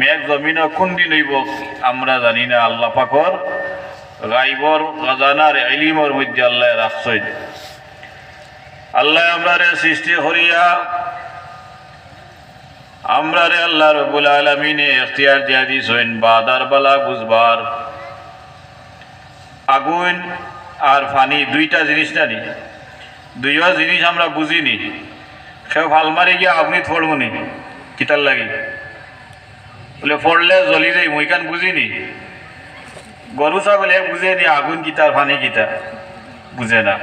মেঘ জমিন কোন দিন হইব আমরা জানি না, আল্লাহ পাকর গাইবর গজানার এলিমর মধ্যে আল্লাহ রাখছেন আল্লাহ আমরারে সৃষ্টি করিয়া আমরারে আল্লাহ রবুল আলমিনে এখতিয়ার দিয়া দিছেন, বাদার বালা বুঝবার। আগুন আর পানি দুইটা জিনিস জানি দুইটা জিনিস আমরা বুঝিনি। সেও ভালো মারি গিয়া আপনি ফড়মুনি কিতার লাগি? বলে ফড়লে জ্বলি যাই মই কান বুঝিনি গরু ছাগলে বুঝে নি, আগুন কিতার পানি কিতা বুঝে না।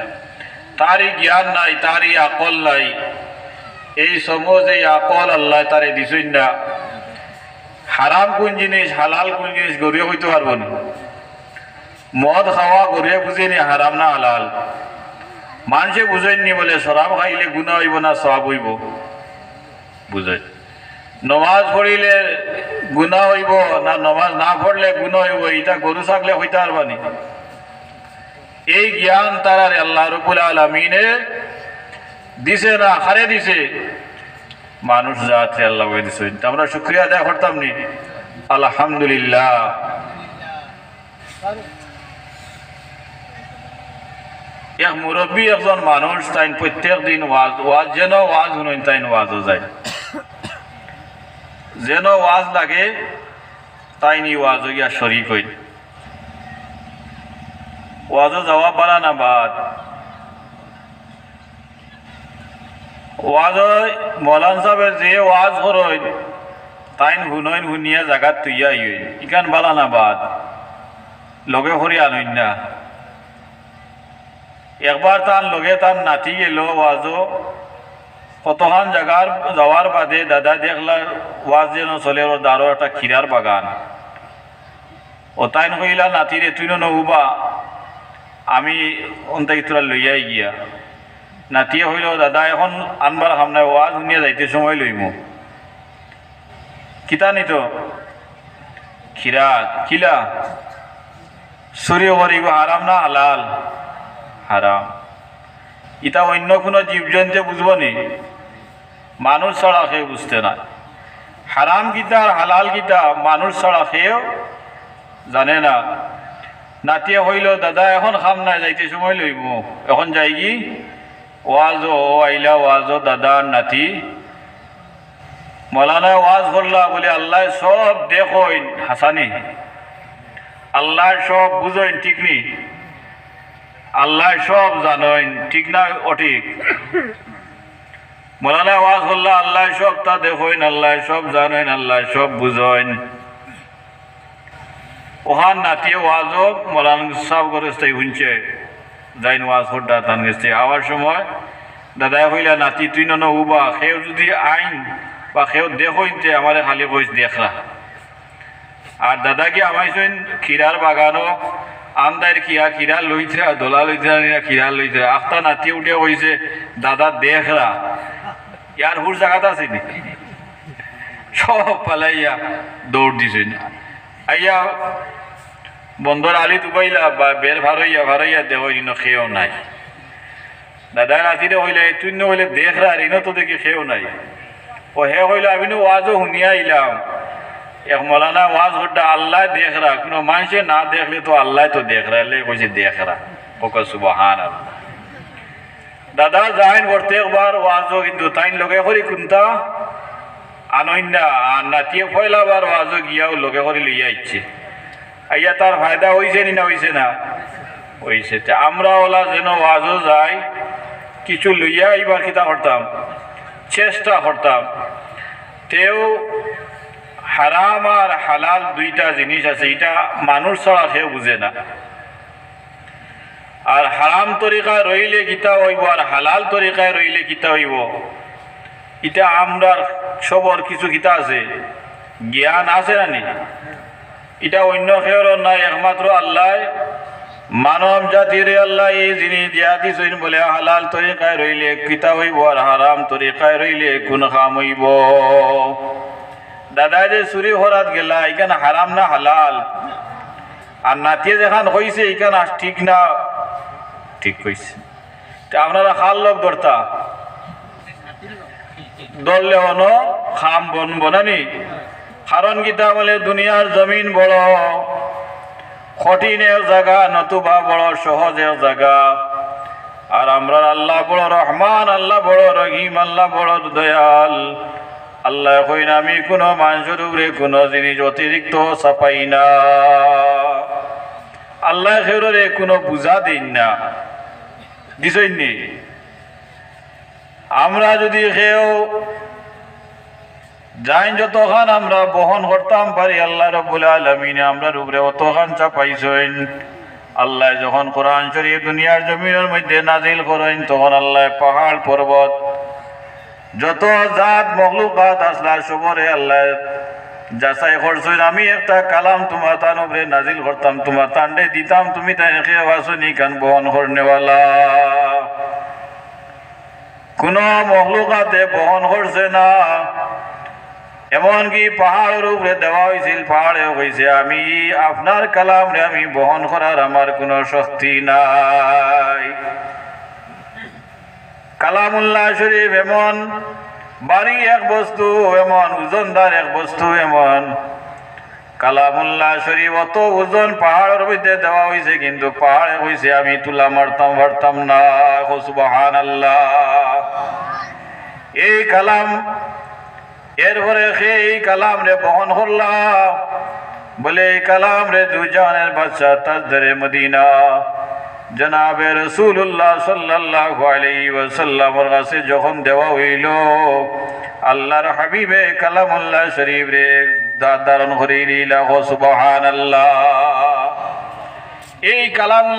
তারই জ্ঞান নাই তারই আকল নাই। এই সমজ এই আকল আল্লাহ তারে দিছই না। হারাম কোন জিনিস হালাল কোন জিনিস গরিয়ে হইতে পারব না। মদ খাওয়া গরিয়ে বুঝে নি হারাম না হালাল। মানুষে বুঝেননি বলে শরাব খাইলে গুণা হইব না সব হইব। বুঝে নমাজ পড়িলে গুণা হইব না নমাজ না পড়লে গুণা হইব এটা গরু, ছাগলে হইতে পারবানি এই জ্ঞান তারারে আল্লাহ রবুল আলমিনে দিছে না হারে দিছে। মানুষ যাতে আল্লাহ দিছে। আমরা শুক্রিয়া আদায় করতাম নি। আলহামদুলিল্লাহ। এক মুরব্বী একজন মানুষ তাই প্রত্যেক দিন ওয়াজ ওয়াজ যেন ওয়াজ শুনুন তাই ওয়াজও যায়। যেন ওয়াজ লাগে তাই নি ওয়াজ গিয়া শরিক হই। ওয়াজও যাওয়া পারা না বাদ। ওয়াজ মলান সাহেবের যে ওয়াজ করই তাইন হুনইন হুনিয়া জাগাত তুইয়া ইয়ে ইকান বালা না বাদ। লগে হরি আনইন না। একবার তার লগে তার নাতি গেল ওয়াজও কতখান জায়গার যাওয়ার বাদে দাদা দেখলা ওয়াজ যেন চলে ওর দারো একটা খিরার বাগান। ও তাইন কইলা নাতিরে তুই নহুবা, আমি অন্তাই তোরা লইয়াই গিয়া। নাতিয়ে হইল দাদা, এখন আনবার সামনে ওয়াজ শুনিয়া যাইতে সময় লইম কিতা নিত? খিরা কিলা? সূর্য করিব হারাম না, হালাল? হারাম ইটা অন্য কোনো জীবজন্তুে বুঝব নি। মানুষ ছাড়া খেয়ে বুঝতে না হারাম গীতা আর হালাল গীতা মানুষ ছাড়া খেয়েও জানে না। নাতিয়ে হইল, দাদা এখন খাম নাই, যাইতে সময় লইব। এখন যাই কি? ওয়াজ, ও আইলা ওয়াজ দাদা নাতি। মৌলানা ওয়াজ করলা, বলে আল্লাহ সব দেখইন, হাসানি। আল্লাহ সব বুঝইন, ঠিক নি? আল্লাহ সব জানেন, ঠিক না অঠিক? মৌলানা ওয়াজ করলা আল্লাহ সব তা দেখইন আল্লাহ সব জানেন, আল্লাহ সব বুঝেন। ওহান নাতিয়ে ওয়াজও মৌলানা সব করে তাই শুনছে যাইন ওয়াজ করটা তান গেছে। আওয়ার সময় দাদাই কইলা নাতি, তুই নন উবা সেও যদি আইন বা সেও দেখইনতে আমারে খালি কইস দেখরা আর দাদা কি আমাইছেন, খিরার বাগানও আমদার কিয়া খিরা লইছে দোলা লইছে না খিরা লইছে আখতা নাতি উঠে কইছে দাদা দেখরা ইয়ার হুর জায়গাত আছে নি? সব পালাইয়া দৌড় দিছে। আইয়া বন্ধর আলি তুবাইলা বা বের ভারইয়া ভারইয়া দেহ ইনো খেয়েও নাই। দাদা রাতিরে হইলে তুই হইলে দেখরা আর ইনো তো দেখি খেয়েও নাই। ও হে হইলে আমি ওয়াজও শুনিয়া আইলাম এক মৌলানা ওয়াজ হড্ডা আল্লাহ দেখ রা, কোনো মানুষে না দেখলে তো আল্লাহ তো দেখ রা কইছে দেখ রা। ওকে সুবহান দাদা যাইন প্রত্যেকবার ওয়াজও কিন্তু তাইন লগে করি কোনটা আনন্যা আর নাতিয়ে পয়লাবার ওয়াজও গিয়াও লগে করে লইয়া ইচ্ছে আইয়া তার ফায়দা হইছে নি না হইছে না? হইছে। আমরা ওলা যেন ওয়াজও যাই, কিছু লইয়া এইবার কিতা করতাম, চেষ্টা করতাম। তেও হারাম আর হালাল দুইটা জিনিস আছে, এটা মানুষ ছাড়া কেউ বুঝে না। আর হারাম তরিকায় রইলে গীতা হইব, আর হালাল তরিকায় রইলে গীতা হইব? এটা আমরা সবর কিছু গীতা আছে? জ্ঞান আছে না নি এটা অন্য কেউ নাই, একমাত্র আল্লাহ। মানব জাতির আল্লাহ এই জিনিস দিয়া দিছেন বলে, হালাল তরিকায় রইলে কিতা হইব, আর হারাম তরিকায় রইলে কোন খাম হইব। দাদা যে চুরি হরাত গেলা এখানে হারাম না হালাল? আর নাতিয়ে যেখান হয়েছে এখানে ঠিক না। ঠিক কইছে আপনারা খাল লোক ধরতা? ধরলে অন খাম বন বনানি। কারণ কিতা বলে, দুনিয়ার জমিন বড়। কঠিনের জায়গা, নতুবা বড় সহজের জায়গা। আর আমরা আল্লাহ বড় রহমান, আল্লাহ বড় রহিম, আল্লাহ বড় দয়াল। আল্লাহ কইন, আমি কোনো মানুষের উপরে কোনো জিনিস অতিরিক্ত চাপাই না। আল্লাহ খেউরে কোনো বুঝা দিন না। দিছই নি? আমরা যদি কেউ যাই যতখান আমরা বহন করতাম পারি, আল্লাহ রব্বুল আলমিনে আমরা উপরে অতখান চাপাইছেন। আল্লাহ যখন কোরআন শরীফ দুনিয়ার জমিনের মধ্যে নাজিল করেন, তখন আল্লাহ পাহাড় পর্বত যত জাত মখলুকাত আসলা, সবরে আল্লাহ যাচাই করছেন, আমি একটা কালাম তোমার তান উপরে নাজিল করতাম, তোমার তান্ডে দিতাম, তুমি তাই রেখে আসনি কান বহন করনেওয়ালা। কোন মখলুকাতে বহন করছে না, এমনকি পাহাড়ের উপরে দেওয়া হয়েছিল পাহাড়ে হয়েছে আমি আপনার কালাম রে, আমি বহন করার আমার কোনো শক্তি নাই। কালামুল্লাহ শরীফ এমন, বাড়ি এক বস্তু, এমন ওজনদার এক বস্তু, এমন। কালামুল্লাহ শরীফ অত ওজন পাহাড়ের মধ্যে দেওয়া হয়েছে কিন্তু পাহাড়ে হয়েছে আমি তুলা মারতাম পারতাম না সুবাহান আল্লাহ এই কালাম, এরপরে সেই কালাম রে বহন করলাম বলে, এই কালাম রে দুজনের বাচ্চা তাজদারে মদিনা। জনাবে রসুল্লাহ সাল্লাহ আলাইসাল্লামর কাছে যখন দেওয়া হইল, আল্লাহর হাবিবে কালামুল্লাহ শরীফ রে দাদারণ হরি লীলা সুবহান আল্লাহ এই কালামুল্লাহ